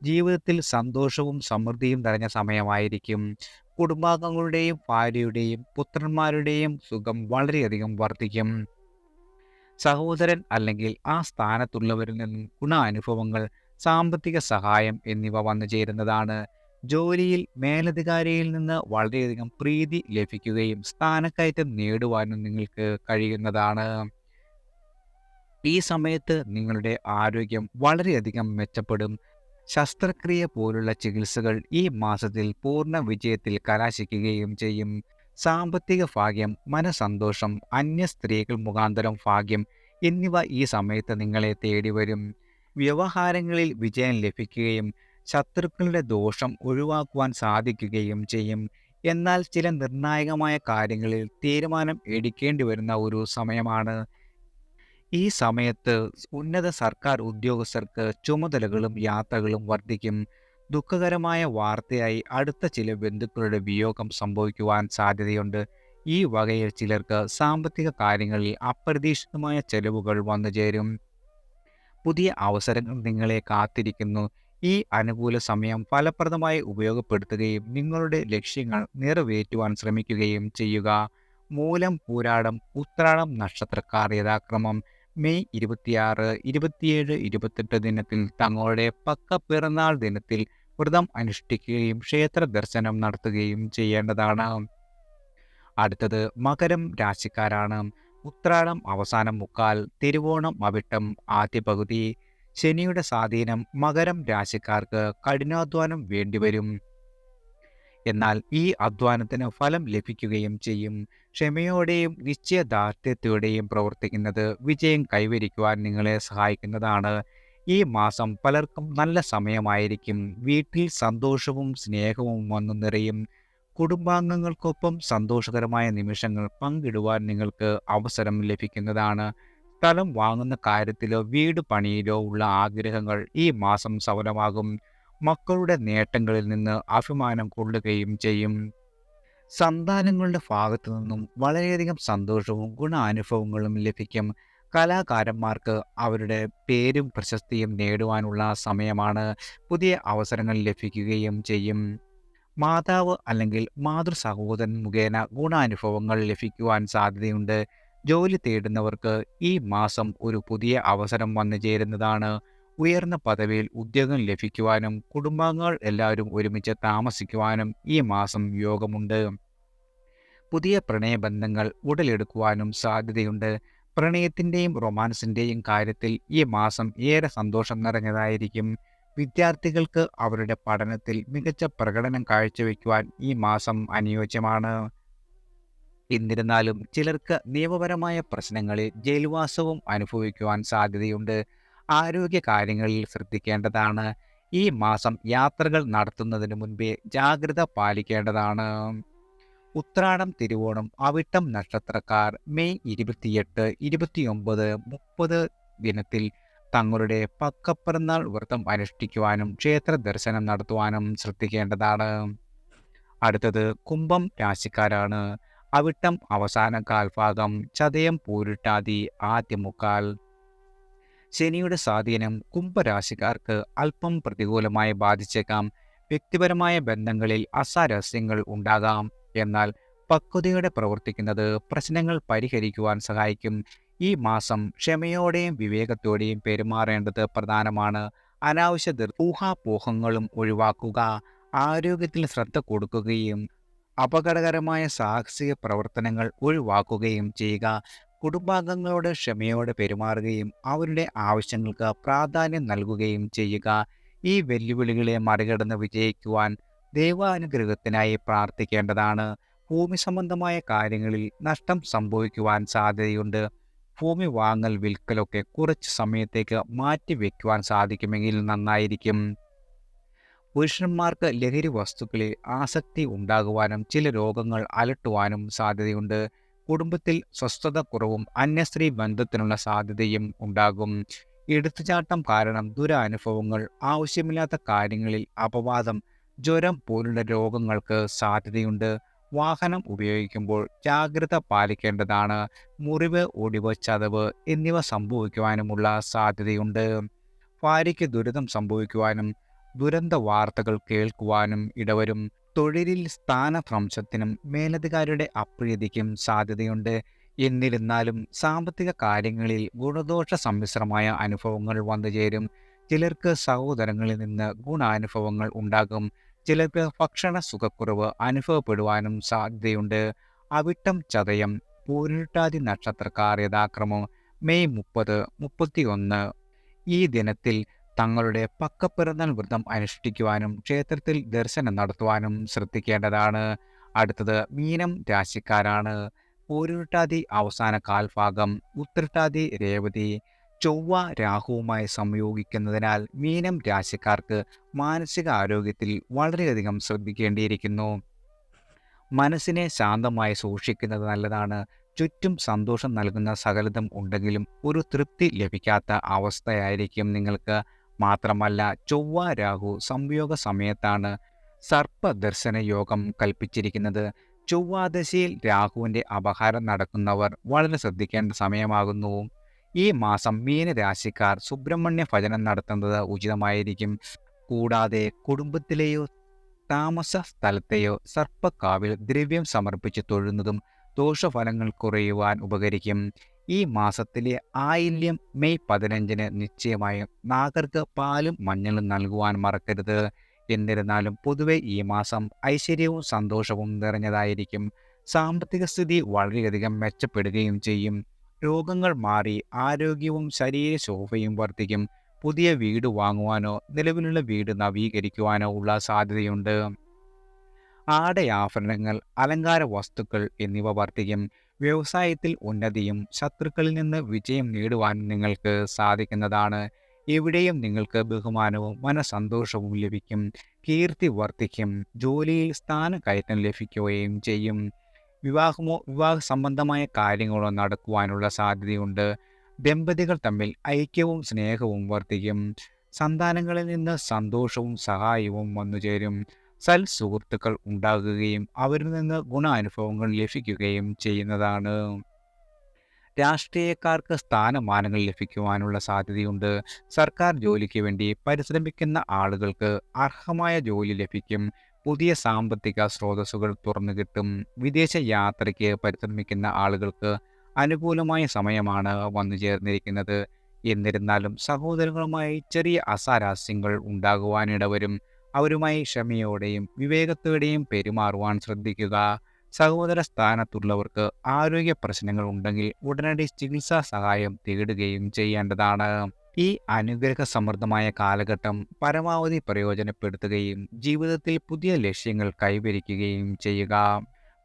ജീവിതത്തിൽ സന്തോഷവും സമൃദ്ധിയും നിറഞ്ഞ സമയമായിരിക്കും. കുടുംബാംഗങ്ങളുടെയും ഭാര്യയുടെയും പുത്രന്മാരുടെയും സുഖം വളരെയധികം വർദ്ധിക്കും. സഹോദരൻ അല്ലെങ്കിൽ ആ സ്ഥാനത്തുള്ളവരിൽ നിന്നും ഗുണാനുഭവങ്ങൾ സാമ്പത്തിക സഹായം എന്നിവ വന്നു ചേരുന്നതാണ്. ജോലിയിൽ മേലധികാരിയിൽ നിന്ന് വളരെയധികം പ്രീതി ലഭിക്കുകയും സ്ഥാനക്കയറ്റം നേടുവാനും നിങ്ങൾക്ക് കഴിയുന്നതാണ്. ഈ സമയത്ത് നിങ്ങളുടെ ആരോഗ്യം വളരെയധികം മെച്ചപ്പെടും. ശസ്ത്രക്രിയ പോലുള്ള ചികിത്സകൾ ഈ മാസത്തിൽ പൂർണ വിജയത്തിൽ കലാശിക്കുകയും ചെയ്യും. സാമ്പത്തിക ഭാഗ്യം മനസന്തോഷം അന്യ സ്ത്രീകൾ മുഖാന്തരം ഭാഗ്യം എന്നിവ ഈ സമയത്ത് നിങ്ങളെ തേടി വരും. വ്യവഹാരങ്ങളിൽ വിജയം ലഭിക്കുകയും ശത്രുക്കളുടെ ദോഷം ഒഴിവാക്കുവാൻ സാധിക്കുകയും ചെയ്യും. എന്നാൽ ചില നിർണായകമായ കാര്യങ്ങളിൽ തീരുമാനം എടുക്കേണ്ടി വരുന്ന ഒരു സമയമാണ്. ഈ സമയത്ത് ഉന്നത സർക്കാർ ഉദ്യോഗസ്ഥർക്ക് ചുമതലകളും യാത്രകളും വർദ്ധിക്കും. ദുഃഖകരമായ വാർത്തയായി അടുത്ത ചില ബന്ധുക്കളുടെ വിയോഗം സംഭവിക്കുവാൻ സാധ്യതയുണ്ട്. ഈ വകയിൽ ചിലർക്ക് സാമ്പത്തിക കാര്യങ്ങളിൽ അപ്രതീക്ഷിതമായ ചെലവുകൾ വന്നു ചേരും. പുതിയ അവസരങ്ങൾ നിങ്ങളെ കാത്തിരിക്കുന്നു. ഈ അനുകൂല സമയം ഫലപ്രദമായി ഉപയോഗപ്പെടുത്തുകയും നിങ്ങളുടെ ലക്ഷ്യങ്ങൾ നിറവേറ്റുവാൻ ശ്രമിക്കുകയും ചെയ്യുക. മൂലം പൂരാടം ഉത്രാടം നക്ഷത്രക്കാർ യഥാക്രമം മെയ് ഇരുപത്തിയാറ് ഇരുപത്തിയേഴ് ഇരുപത്തെട്ട് ദിനത്തിൽ തങ്ങളുടെ പക്ക പിറന്നാൾ ദിനത്തിൽ വ്രതം അനുഷ്ഠിക്കുകയും ക്ഷേത്ര ദർശനം നടത്തുകയും ചെയ്യേണ്ടതാണ്. അടുത്തത് മകരം രാശിക്കാരാണ്. ഉത്രാടം അവസാനം മുക്കാൽ തിരുവോണം അവിട്ടം ആദ്യ പകുതി. ശനിയുടെ സ്വാധീനം മകരം രാശിക്കാർക്ക് കഠിനാധ്വാനം വേണ്ടിവരും. എന്നാൽ ഈ അധ്വാനത്തിന് ഫലം ലഭിക്കുകയും ചെയ്യും. ക്ഷമയോടെയും നിശ്ചയദാർഢ്യത്തോടെയും പ്രവർത്തിക്കുന്നത് വിജയം കൈവരിക്കുവാൻ നിങ്ങളെ സഹായിക്കുന്നതാണ്. ഈ മാസം പലർക്കും നല്ല സമയമായിരിക്കും. വീട്ടിൽ സന്തോഷവും സ്നേഹവും വന്നു നിറയും. കുടുംബാംഗങ്ങൾക്കൊപ്പം സന്തോഷകരമായ നിമിഷങ്ങൾ പങ്കിടുവാൻ നിങ്ങൾക്ക് അവസരം ലഭിക്കുന്നതാണ്. സ്ഥലം വാങ്ങുന്ന കാര്യത്തിലോ വീട് പണിയിലോ ഉള്ള ആഗ്രഹങ്ങൾ ഈ മാസം സഫലമാകും. മക്കളുടെ നേട്ടങ്ങളിൽ നിന്ന് അഭിമാനം കൊള്ളുകയും ചെയ്യും. സന്താനങ്ങളുടെ ഭാഗത്തു നിന്നും വളരെയധികം സന്തോഷവും ഗുണാനുഭവങ്ങളും ലഭിക്കും. കലാകാരന്മാർക്ക് അവരുടെ പേരും പ്രശസ്തിയും നേടുവാനുള്ള സമയമാണ്. പുതിയ അവസരങ്ങൾ ലഭിക്കുകയും ചെയ്യും. മാതാവ് അല്ലെങ്കിൽ മാതൃ സഹോദരൻ മുഖേന ഗുണാനുഭവങ്ങൾ ലഭിക്കുവാൻ സാധ്യതയുണ്ട്. ജോലി തേടുന്നവർക്ക് ഈ മാസം ഒരു പുതിയ അവസരം വന്നു ചേരുന്നതാണ്. ഉയർന്ന പദവിയിൽ ഉദ്യോഗം ലഭിക്കുവാനും കുടുംബാംഗങ്ങൾ എല്ലാവരും ഒരുമിച്ച് താമസിക്കുവാനും ഈ മാസം യോഗമുണ്ട്. പുതിയ പ്രണയബന്ധങ്ങൾ ഉടലെടുക്കുവാനും സാധ്യതയുണ്ട്. പ്രണയത്തിന്റെയും റൊമാൻസിന്റെയും കാര്യത്തിൽ ഈ മാസം ഏറെ സന്തോഷം നിറഞ്ഞതായിരിക്കും. വിദ്യാർത്ഥികൾക്ക് അവരുടെ പഠനത്തിൽ മികച്ച പ്രകടനം കാഴ്ചവെക്കുവാൻ ഈ മാസം അനുയോജ്യമാണ്. എന്നിരുന്നാലും ചിലർക്ക് നിയമപരമായ പ്രശ്നങ്ങളിൽ ജയിൽവാസവും അനുഭവിക്കുവാൻ സാധ്യതയുണ്ട്. ആരോഗ്യ കാര്യങ്ങളിൽ ശ്രദ്ധിക്കേണ്ടതാണ്. ഈ മാസം യാത്രകൾ നടത്തുന്നതിന് മുൻപേ ജാഗ്രത പാലിക്കേണ്ടതാണ്. ഉത്രാടം തിരുവോണം അവിട്ടം നക്ഷത്രക്കാർ മെയ് ഇരുപത്തിയെട്ട് ഇരുപത്തിയൊമ്പത് മുപ്പത് ദിനത്തിൽ തങ്ങളുടെ പക്കപ്പിറന്നാൾ വ്രതം അനുഷ്ഠിക്കുവാനും ക്ഷേത്ര ദർശനം നടത്തുവാനും ശ്രദ്ധിക്കേണ്ടതാണ്. അടുത്തത് കുംഭം രാശിക്കാരാണ്. അവിട്ടം അവസാന കാൽഭാഗം ചതയം പൂരിട്ടാതി ആദ്യ മുക്കാൽ. ശനിയുടെ സ്വാധീനം കുംഭരാശിക്കാർക്ക് അല്പം പ്രതികൂലമായി ബാധിച്ചേക്കാം. വ്യക്തിപരമായ ബന്ധങ്ങളിൽ അസാരസ്യങ്ങൾ ഉണ്ടാകാം. എന്നാൽ പക്വതയോടെ പ്രവർത്തിക്കുന്നത് പ്രശ്നങ്ങൾ പരിഹരിക്കുവാൻ സഹായിക്കും. ഈ മാസം ക്ഷമയോടെയും വിവേകത്തോടെയും പെരുമാറേണ്ടത് പ്രധാനമാണ്. അനാവശ്യ ഊഹാപോഹങ്ങളും ഒഴിവാക്കുക ആരോഗ്യത്തിൽ ശ്രദ്ധ കൊടുക്കുകയും അപകടകരമായ സാഹസിക പ്രവർത്തനങ്ങൾ ഒഴിവാക്കുകയും ചെയ്യുക. കുടുംബാംഗങ്ങളോട് ക്ഷമയോടെ പെരുമാറുകയും അവരുടെ ആവശ്യങ്ങൾക്ക് പ്രാധാന്യം നൽകുകയും ചെയ്യുക. ഈ വെല്ലുവിളികളെ മറികടന്ന് വിജയിക്കുവാൻ ദൈവാനുഗ്രഹത്തിനായി പ്രാർത്ഥിക്കേണ്ടതാണ്. ഭൂമി സംബന്ധമായ കാര്യങ്ങളിൽ നഷ്ടം സംഭവിക്കുവാൻ സാധ്യതയുണ്ട്. ഭൂമി വാങ്ങൽ വിൽക്കലൊക്കെ കുറച്ച് സമയത്തേക്ക് മാറ്റിവെക്കുവാൻ സാധിക്കുമെങ്കിൽ നന്നായിരിക്കും. പുരുഷന്മാർക്ക് ലഹരി വസ്തുക്കളിൽ ആസക്തി ഉണ്ടാകുവാനും ചില രോഗങ്ങൾ അലട്ടുവാനും സാധ്യതയുണ്ട്. കുടുംബത്തിൽ സ്വസ്ഥത കുറവും അന്യസ്ത്രീ ബന്ധത്തിനുള്ള സാധ്യതയും ഉണ്ടാകും. എടുത്തുചാട്ടം കാരണം ദുരനുഭവങ്ങൾ ആവശ്യമില്ലാത്ത കാര്യങ്ങളിൽ അപവാദം ജ്വരം പോലുള്ള രോഗങ്ങൾക്ക് സാധ്യതയുണ്ട്. വാഹനം ഉപയോഗിക്കുമ്പോൾ ജാഗ്രത പാലിക്കേണ്ടതാണ്. മുറിവ് ഒടിവ് ചതവ് എന്നിവ സംഭവിക്കുവാനുമുള്ള സാധ്യതയുണ്ട്. ഭാര്യയ്ക്ക് ദുരിതം സംഭവിക്കുവാനും ദുരന്ത വാർത്തകൾ കേൾക്കുവാനും ഇടവരും. തൊഴിലിൽ സ്ഥാനഭ്രംശത്തിനും മേലധികാരിയുടെ അപ്രീതിക്കും സാധ്യതയുണ്ട്. എന്നിരുന്നാലും സാമ്പത്തിക കാര്യങ്ങളിൽ ഗുണദോഷ സമ്മിശ്രമായ അനുഭവങ്ങൾ വന്നുചേരും ചിലർക്ക് സഹോദരങ്ങളിൽ നിന്ന് ഗുണാനുഭവങ്ങൾ ഉണ്ടാകും. ചിലർക്ക് ഭക്ഷണ സുഖക്കുറവ് അനുഭവപ്പെടുവാനും സാധ്യതയുണ്ട്. അവിട്ടം ചതയം പൂരിട്ടാതി നക്ഷത്രക്കാർ യഥാക്രമം മെയ് മുപ്പത് മുപ്പത്തിയൊന്ന്. ഈ ദിനത്തിൽ തങ്ങളുടെ പക്കപ്പിറന്നാൾ വ്രതം അനുഷ്ഠിക്കുവാനും ക്ഷേത്രത്തിൽ ദർശനം നടത്തുവാനും ശ്രദ്ധിക്കേണ്ടതാണ്. അടുത്തത് മീനം രാശിക്കാരാണ്. പൂരുട്ടാതി അവസാന കാൽഭാഗം ഉത്രട്ടാതി രേവതി ചൊവ്വ രാഹുവുമായി സംയോഗിക്കുന്നതിനാൽ മീനം രാശിക്കാർക്ക് മാനസിക ആരോഗ്യത്തിൽ വളരെയധികം ശ്രദ്ധിക്കേണ്ടിയിരിക്കുന്നു. മനസ്സിനെ ശാന്തമായി സൂക്ഷിക്കുന്നത് നല്ലതാണ്. ചുറ്റും സന്തോഷം നൽകുന്ന സകലതും ഉണ്ടെങ്കിലും ഒരു തൃപ്തി ലഭിക്കാത്ത അവസ്ഥയായിരിക്കും നിങ്ങൾക്ക് മാത്രമല്ല ചൊവ്വ രാഹു സംയോഗ സമയത്താണ് സർപ്പദർശന യോഗം കൽപ്പിച്ചിരിക്കുന്നത്. ചൊവ്വാദശയിൽ രാഹുവിന്റെ അപഹാരം നടക്കുന്നവർ വളരെ ശ്രദ്ധിക്കേണ്ട സമയമാകുന്നു. ഈ മാസം മീനരാശിക്കാർ സുബ്രഹ്മണ്യ ഭജനം നടത്തുന്നത് ഉചിതമായിരിക്കും. കൂടാതെ കുടുംബത്തിലെയോ താമസ സ്ഥലത്തെയോ സർപ്പക്കാവിൽ ദ്രവ്യം സമർപ്പിച്ച് തൊഴുന്നതും ദോഷഫലങ്ങൾ കുറയുവാൻ ഉപകരിക്കും. ഈ മാസത്തിലെ ആയില്യം മെയ് പതിനഞ്ചിന് നിശ്ചയമായും നാഗർക്ക് പാലും മഞ്ഞളും നൽകുവാൻ മറക്കരുത്. എന്നിരുന്നാലും പൊതുവെ ഈ മാസം ഐശ്വര്യവും സന്തോഷവും നിറഞ്ഞതായിരിക്കും. സാമ്പത്തിക സ്ഥിതി വളരെയധികം മെച്ചപ്പെടുകയും ചെയ്യും. രോഗങ്ങൾ മാറി ആരോഗ്യവും ശരീര ശോഭയും വർദ്ധിക്കും. പുതിയ വീട് വാങ്ങുവാനോ നിലവിലുള്ള വീട് നവീകരിക്കുവാനോ ഉള്ള സാധ്യതയുണ്ട്. ആടയാഭരണങ്ങൾ അലങ്കാര വസ്തുക്കൾ എന്നിവ വർദ്ധിക്കും. വ്യവസായത്തിൽ ഉന്നതിയും ശത്രുക്കളിൽ നിന്ന് വിജയം നേടുവാൻ നിങ്ങൾക്ക് സാധിക്കുന്നതാണ്. എവിടെയും നിങ്ങൾക്ക് ബഹുമാനവും മനസന്തോഷവും ലഭിക്കും. കീർത്തി വർദ്ധിക്കും. ജോലിയിൽ സ്ഥാനക്കയറ്റം ലഭിക്കുകയും ചെയ്യും. വിവാഹമോ വിവാഹ സംബന്ധമായ കാര്യങ്ങളോ നടക്കുവാനുള്ള സാധ്യതയുണ്ട്. ദമ്പതികൾ തമ്മിൽ ഐക്യവും സ്നേഹവും വർദ്ധിക്കും. സന്താനങ്ങളിൽ നിന്ന് സന്തോഷവും സഹായവും വന്നുചേരും. സൽ സുഹൃത്തുക്കൾ ഉണ്ടാകുകയും അവരിൽ നിന്ന് ഗുണാനുഭവങ്ങൾ ലഭിക്കുകയും ചെയ്യുന്നതാണ്. രാഷ്ട്രീയക്കാർക്ക് സ്ഥാനമാനങ്ങൾ ലഭിക്കുവാനുള്ള സാധ്യതയുണ്ട്. സർക്കാർ ജോലിക്ക് വേണ്ടി പരിശ്രമിക്കുന്ന ആളുകൾക്ക് അർഹമായ ജോലി ലഭിക്കും. പുതിയ സാമ്പത്തിക സ്രോതസ്സുകൾ തുറന്നു കിട്ടും. വിദേശ യാത്രയ്ക്ക് പരിശ്രമിക്കുന്ന ആളുകൾക്ക് അനുകൂലമായ സമയമാണ് വന്നു ചേർന്നിരിക്കുന്നത്. എന്നിരുന്നാലും സഹോദരങ്ങളുമായി ചെറിയ അസാരാസ്യങ്ങൾ ഉണ്ടാകുവാനിടവരും. അവരുമായി ക്ഷമയോടെയും വിവേകത്തോടെയും പെരുമാറുവാൻ ശ്രദ്ധിക്കുക. സഹോദര സ്ഥാനത്തുള്ളവർക്ക് ആരോഗ്യ പ്രശ്നങ്ങൾ ഉണ്ടെങ്കിൽ ഉടനടി ചികിത്സാ സഹായം തേടുകയും ചെയ്യേണ്ടതാണ്. ഈ അനുഗ്രഹ സമൃദ്ധമായ കാലഘട്ടം പരമാവധി പ്രയോജനപ്പെടുത്തുകയും ജീവിതത്തിൽ പുതിയ ലക്ഷ്യങ്ങൾ കൈവരിക്കുകയും ചെയ്യുക.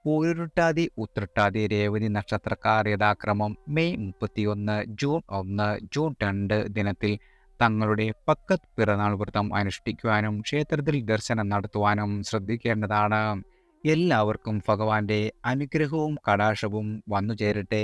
പൂരുരുട്ടാതി ഉത്രട്ടാതി രേവതി നക്ഷത്രക്കാർ യഥാക്രമം മെയ് മുപ്പത്തിയൊന്ന് ജൂൺ ഒന്ന് ജൂൺ രണ്ട് ദിനത്തിൽ തങ്ങളുടെ പക്കത്ത് പിറന്നാൾ വ്രതം അനുഷ്ഠിക്കുവാനും ക്ഷേത്രത്തിൽ ദർശനം നടത്തുവാനും ശ്രദ്ധിക്കേണ്ടതാണ്. എല്ലാവർക്കും ഭഗവാന്റെ അനുഗ്രഹവും കടാക്ഷവും വന്നു ചേരട്ടെ